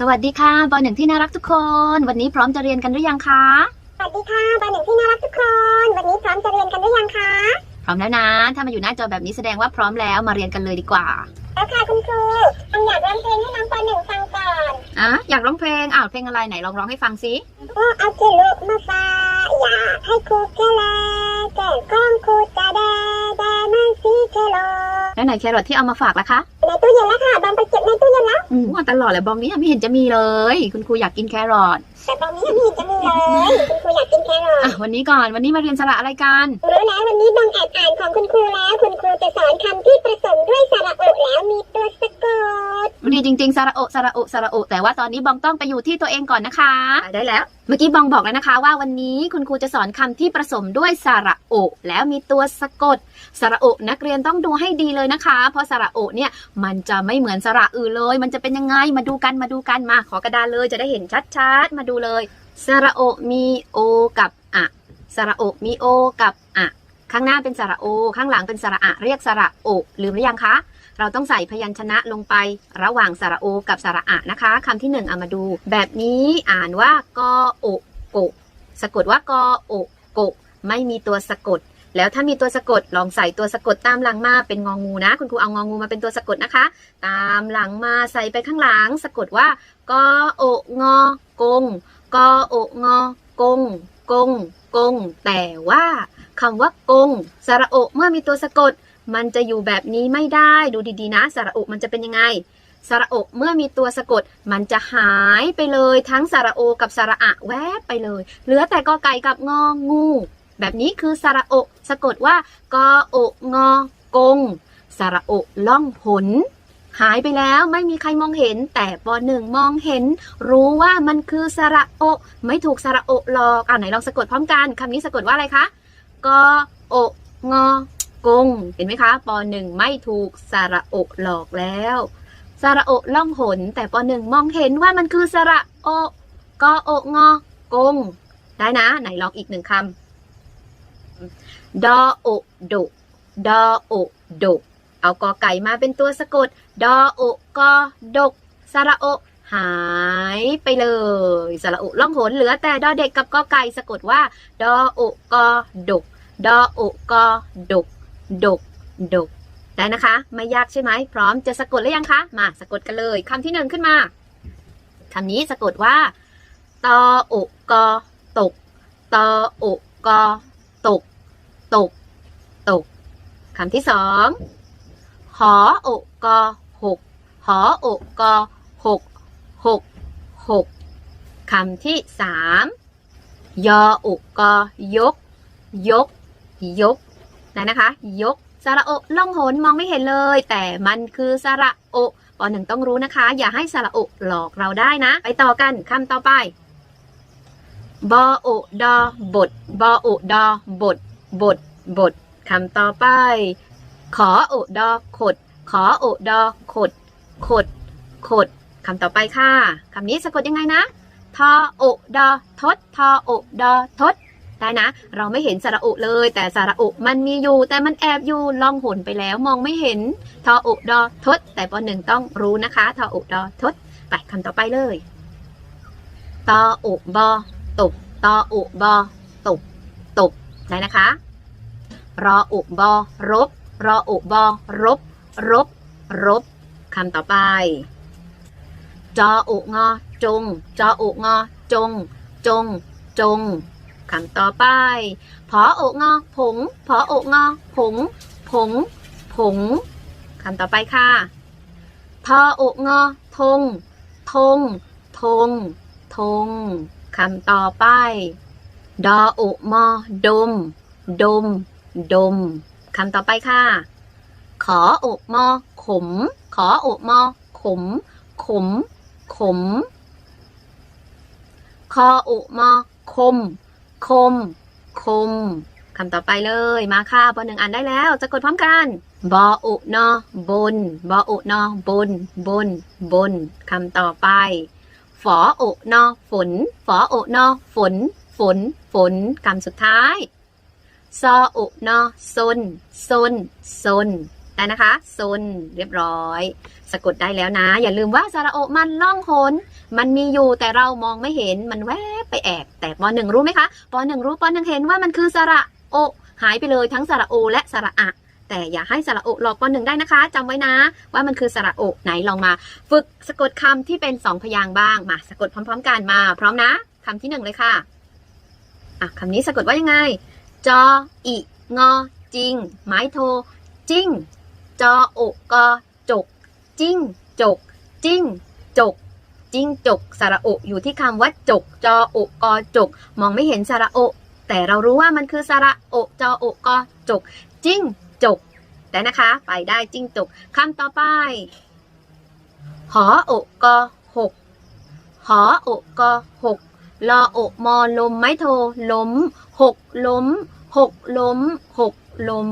สวัสดีค่ะปหนึ่งที่น่ารักทุกคน วันนี้พร้อมจะเรียนกันหรือยังคะ สวัสดีค่ะเบอร์หนึ่งที่น่ารักทุกคน วันนี้พร้อมจะเรียนกันหรือยังคะ พร้อมแล้วนะ ถ้ามาอยู่หน้าจอแบบนี้แสดงว่าพร้อมแล้วมาเรียนกันเลยดีกว่าแล้วค่ะคุณครูอันอยากร้องเพลงให้น้องปหนึ่งฟังก่อนอะอยากร้องเพลงอ้าวเพลงอะไรไหนลองร้องให้ฟังสิก็เอาเจลุมาฟ้าอยากให้ครูแค่แลแก่กล้องครูจะแดแดมันสีแคโลแล้วไหนแครอทที่เอามาฝากล่ะคะในตู้เย็นแล้วค่ะบอมไปเก็บใน กูว่าตลอดเลยบองนี้ไม่เห็นจะมีเลย คุณครูอยากกินแครอทแต่บองนี้ไม่เห็นจะมีเลยคุณครูอยากกินแครออะทวันนี้ก่อนวันนี้มาเรียนสระอะไรกันรู้แล้ววันนี้บองแอบอ่านของคุณครูแล้ว คุณครูจะสอนคำที่ผสมด้วยสระอุแล้วมีตัวสะก ดดีจริงๆสระโอะสระโอะสระโอะแต่ว่าตอนนี้บองต้องไปอยู่ที่ตัวเองก่อนนะคะ ได้แล้ว เมื่อกี้บองบอกแล้วนะคะ ว่าวันนี้คุณครูจะสอนคำที่ผสมด้วยสระโอะแล้วมีตัวสะกดสระโอะนักเรียนต้องดูให้ดีเลยนะคะ เพราะสระโอะเนี่ยมันจะไม่เหมือนสระอื่นเลย มันจะเป็นยังไงมาดูกันมาดูกันมาขอกระดานเลยจะได้เห็นชัดๆ มาดูเลยสระโอะมีโอกับอะสระโอะมีโอกับอะข้างหน้าเป็นสระโอ ข้างหลังเป็นสระอะเรียกสระโอะลืมหรือยังคะ เราต้องใส่พยัญชนะลงไประหว่างสระโอกับสระอะนะคะคำที่หนึ่งเอามาดู แบบนี้อ่านว่ากอโอโกสะกดว่ากอโอโกไม่มีตัวสะกด แล้วถ้ามีตัวสะกดลองใส่ตัวสะกดตามหลังมาเป็นงองูนะ คุณครูเอางองูมาเป็นตัวสะกดนะคะ ตามหลังมาใส่ไปข้างหลัง สะกดว่ากอโองอกงกอโองอกงกงกง แต่ว่าคำว่ากงสระโอเมื่อมีตัวสะกด มันจะอยู่แบบนี้ไม่ได้ดูดีๆนะสระโอมันจะเป็นยังไงสระโอเมื่อมีตัวสะกดมันจะหายไปเลยทั้งสระโอกับสระอะแวบไปเลย เหลือแต่กอไก่กับงองู แบบนี้คือสระโอสะกดว่ากอโองอกงสระโอล่องหนหายไปแล้วไม่มีใครมองเห็น แต่ปหนึ่งมองเห็น รู้ว่ามันคือสระโอ ไม่ถูกสระโอหลอกอ่าไหนลองสะกดพร้อมกันคำนี้สะกดว่าอะไรคะกอโองอ กง เห็นไหมคะปหนึ่งไม่ถูกสระโอหลอกแล้วสระโอล่องหน แต่ปหนึ่งมองเห็นว่ามันคือสระโอกอโองอกง ได้นะ ไหนลองอีกหนึ่งคำดอโอโดดอโอโดเอากอไก่มาเป็นตัวสะกด ดอโอกอดกสระโอ หายไปเลยสระโอล่องหนเหลือแต่ดอเด็กกับกอไก่สะกดว่า ดอโอกอดก ดอโอกอดก ดก ดก ได้นะคะ ไม่ยากใช่ไหม พร้อมจะสะกดหรือยังคะ มาสะกดกันเลยคำที่หนึ่งขึ้นมาคำนี้สะกดว่า ตอโอกอตก ตอโอกอตก ตก ตก คำที่สองหอโอกอหก หอโอกอหก หก หก คำที่สามยอโอกอยก ยก ยก ได้นะคะ ยกสระโอล่องหนมองไม่เห็นเลย แต่มันคือสระโอปอหนึ่งต้องรู้นะคะ อย่าให้สระโอหลอกเราได้นะ ไปต่อกันคำต่อไปบอโอดอบทบอโอดอบทบทบทคำต่อไป ขอโอดอขด ขอโอดอขด ขด ขดคำต่อไปค่ะคำนี้สะกดยังไงนะทอโอดอทดทอโอดอทด ได้นะ เราไม่เห็นสระอุเลย แต่สระอุมันมีอยู่ แต่มันแอบอยู่ล่องหนไปแล้วมองไม่เห็นทออุดอทด แต่ปหนึ่งต้องรู้นะคะทออุดอทดไปคำต่อไปเลยตออุบอตบตออุบอตบตบได้นะคะ รออุบอรบ รออุบอรบ รบ รบคำต่อไป จออุงอจง จออุงอจง จง จง คำต่อไปพอโองอผงพอโองอผง ผง ผง คำต่อไปค่ะทอโองอทง ทง ทง ทง คำต่อไป ดอโอมอดม ดม ดม คำต่อไปค่ะ ขอโอกมอขม ขอโอกมอขม ขม ขม คอโอกมอคม คม คมคำต่อไปเลยมาค่ะปหนึ่งอ่านได้แล้วจะกดพร้อมกันบออุนอบนบออุนอบน บน บนคำต่อไปฝอโอนอฝนฝอโอนอฝน ฝน ฝนคำสุดท้ายซอโอนอซนซนซนได้นะคะซนเรียบร้อย สะกดได้แล้วนะ อย่าลืมว่าสระโอมันล่องหน มันมีอยู่แต่เรามองไม่เห็นมันแวบไปแอบ แต่ปหนึ่งรู้ไหมคะปหนึ่งรู้ปหนึ่งเห็นว่ามันคือสระโอ หายไปเลยทั้งสระโอ และสระอะแต่อย่าให้สระโอหลอกปหนึ่งได้นะคะจำไว้นะ ว่ามันคือสระโอไหนลองมา ฝึกสะกดคำที่เป็นสองพยางค์บ้างมาสะกดพร้อม ๆ กันมาพร้อมนะคำที่หนึ่งเลยค่ะอะคำนี้สะกดว่ายังไง จออิงอจริง ไม้โท จิ้ง จอโอกอจก จิ้งจก จิ้งจก จิ้งจกสระโออยู่ที่คำว่าจก จอโอกอจก มองไม่เห็นสระโอ แต่เรารู้ว่ามันคือสระโอจอโอกอจก จิ้งจก แต่นะคะ ไปได้จิ้งจกคำต่อไป หอโอกอหกหอโอกอหกลอโอกมอลมไม้โทล้มหกล้มหกล้มหกล้ม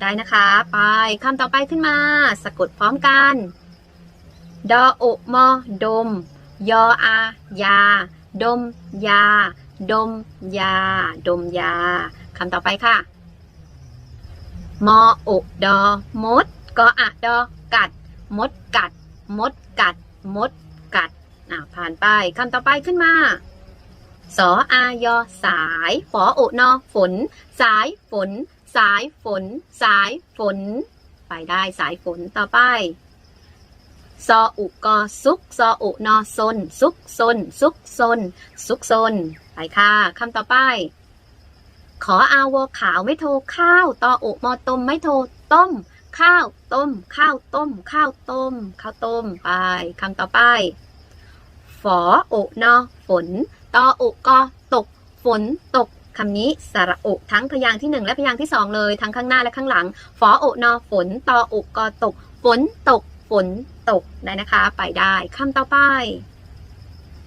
ได้นะคะ ไปคำต่อไปขึ้นมา สะกดพร้อมกัน ดอโอกมอดม ยออา ยา ดม ยา ดม ยา ดมยาคำต่อไปค่ะ มอโอกดอ มด กออะดอ กัด มดกัด มดกัด มดกัดอ่าผ่านไปคำต่อไปขึ้นมา สออายอสาย ฝอโอนอ ฝน สายฝน สายฝน สายฝน ไปได้สายฝนต่อไป ซออุกอซุกซออุนอซนซุกซนซุกซนซุกซนไปค่ะคำต่อไป ขออาวขาวไม่โทรข้าวตอโอกมอต้มไม่โทรต้ม ข้าวต้ม ข้าวต้ม ข้าวต้ม ข้าวต้มไปคำต่อไปฝอโอนอฝนตอโอกก็ตก ฝนตกคำนี้สระโอกทั้งพยางค์ที่หนึ่งและพยางค์ที่สองเลยทั้งข้างหน้าและข้างหลังฝอโอนอฝนตอโอกก็ตก ฝนตก นตกได้นะคะ ไปได้คำต่อไป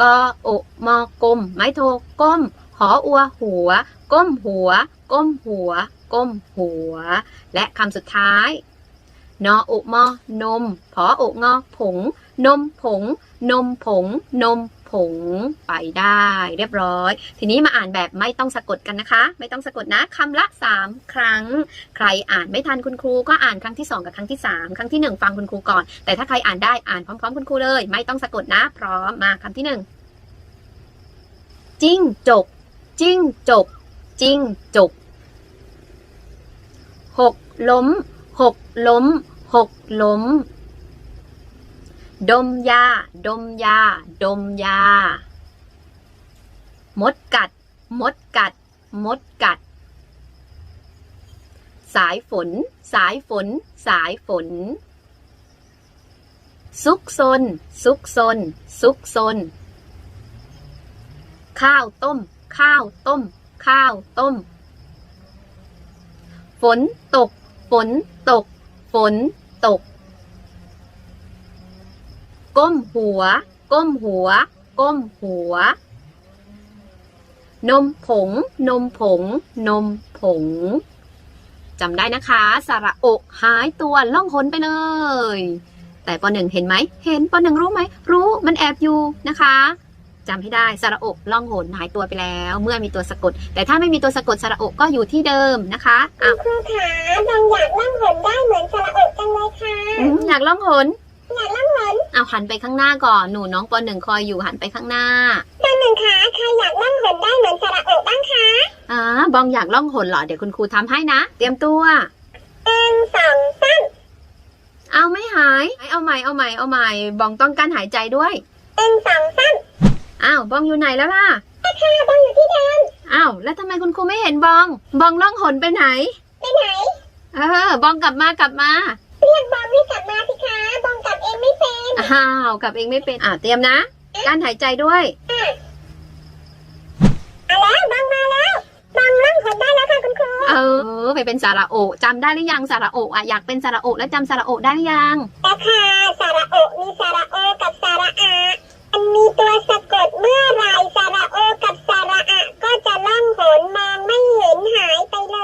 ก็โอกมอกลมไม้โทก้ม หออัวหัว ก้มหัว ก้มหัว ก้มหัว และคำสุดท้าย นออกมอนมพออกงอผง นมผง นมผง นมผ ผงไปได้เรียบร้อย ทีนี้มาอ่านแบบไม่ต้องสะกดกันนะคะ ไม่ต้องสะกดนะคำละ 3 ครั้ง ใครอ่านไม่ทันคุณครูก็อ่านครั้งที่ 2 กับครั้งที่ 3 ครั้งที่ 1 ฟังคุณครูก่อน แต่ถ้าใครอ่านได้อ่านพร้อมๆ คุณครูเลย ไม่ต้องสะกดนะ พร้อมมาคำที่ 1 จิ้งจก จิ้งจก จิ้งจกหกล้มหกล้มหกล้ม ดมยา ดมยา ดมยา มดกัด มดกัด มดกัด สายฝน สายฝน สายฝน ซุกซน ซุกซน ซุกซน ข้าวต้ม ข้าวต้ม ข้าวต้ม ฝนตก ฝนตก ฝนตก ก้มหัว ก้มหัว ก้มหัว นมผง นมผง นมผงจำได้นะคะ สระโอกหายตัวล่องหนไปเลย แต่ปหนึ่งเห็นไหม เห็นปหนึ่งรู้ไหม รู้มันแอบอยู่นะคะจำให้ได้สระโอกล่องหนหายตัวไปแล้ว เมื่อมีตัวสะกด แต่ถ้าไม่มีตัวสะกดสระโอกก็อยู่ที่เดิมนะคะอ้าวครูขาบางอยากล่องหนได้เหมือนสระอกจังเลยค่ะอืมอยากล่องหน อยากล่องหนเอาหันไปข้างหน้าก่อน หนูน้องปหนึ่งคอยอยู่หันไปข้างหน้าตอนหนึ่งขาใครอยากล่องหนได้เหมือนสระอกบ้างคะอ่าบองอยากล่องหนเหรอ เดี๋ยวคุณครูทำให้นะ เตรียมตัวหนึ่งสองสามเอาไม่หาย เอาใหม่ เอาใหม่ เอาใหม่ บองต้องการหายใจด้วยหนึ่งสองสามอ้าวบองอยู่ไหนแล้วล่ะค่ะบางอยู่ที่เดิมอ้าวแล้วทำไมคุณครูไม่เห็นบอง บองล่องหนไปไหน ไปไหน เออ บองกลับมากลับมา เรียกบอมให้กลับมา อ้าวกลับเองไม่เป็นอ่าเตรียมนะ การหายใจด้วยเอาแล้วบอมมาแล้วบอมล่องหนได้แล้วค่ะคุณครูเออไปเป็นสาระโอะจำได้หรือยังสาระโอะอะอยากเป็นสาระโอะแล้วจำสาระโอะได้หรือยังแล้วค่ะสระอกมีสระโอกับสระอามันมีตัวสะกดเมื่อไหรสระโอกับสระอะก็จะล่องหนมองไม่เห็นหายไปเล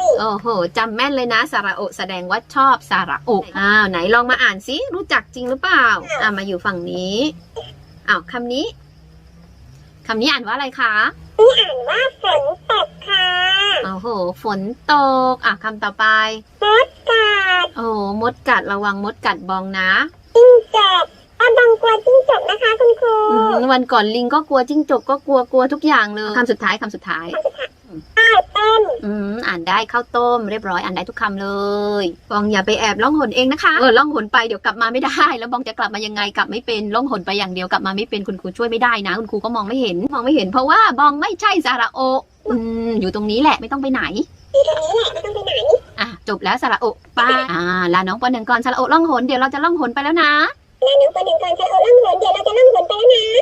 ย โอ้โห จำแม่นเลยนะสาระโอะแสดงว่าชอบสาระโอะอ้าวไหนลองมาอ่านสิรู้จักจริงหรือเปล่าอ่ามาอยู่ฝั่งนี้อ้าวคำนี้คำนี้อ่านว่าอะไรคะนี่อ่านว่าฝนตกค่ะโอ้โห ฝนตก อะคำต่อไป มดกัด โอ้โห มดกัดระวังมดกัดบองนะจิ้งจกเอาบังกลัวจิ้งจกนะคะคุณครูวันก่อนลิงก็กลัวจิ้งจกก็กลัวกลัวทุกอย่างเลยคำสุดท้ายคำสุดท้ายข้าวต้ม อืมอ่านได้ข้าวต้มเรียบร้อยอ่านได้ทุกคำเลยบองอย่าไปแอบล่องหนเองนะคะเออล่องหนไปเดี๋ยวกลับมาไม่ได้ แล้วบองจะกลับมายังไงกลับไม่เป็นล่องหนไปอย่างเดียวกลับมาไม่เป็นคุณครูช่วยไม่ได้นะ คุณครูก็มองไม่เห็นมองไม่เห็นเพราะว่าบองไม่ใช่สาระโออืมอยู่ตรงนี้แหละไม่ต้องไปไหนอยู่ตรงนี้แหละไม่ต้องไปไหนอะจบแล้วสาระโอป้าอ่าลาน้องปหนึ่งก่อนสาระโอล่องหนเดี๋ยวเราจะล่องหนไปแล้วนะแล้วน้องคนหนึ่งก่อนจะเอาล่องหนเดี๋ยวเราจะล่องหนไปแล้วนะ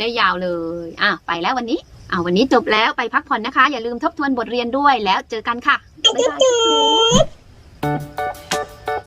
ได้ยาวเลยอะไปแล้ววันนี้อ่าวันนี้จบแล้วไปพักผ่อนนะคะ อย่าลืมทบทวนบทเรียนด้วยแล้วเจอกันค่ะบ๊ายบาย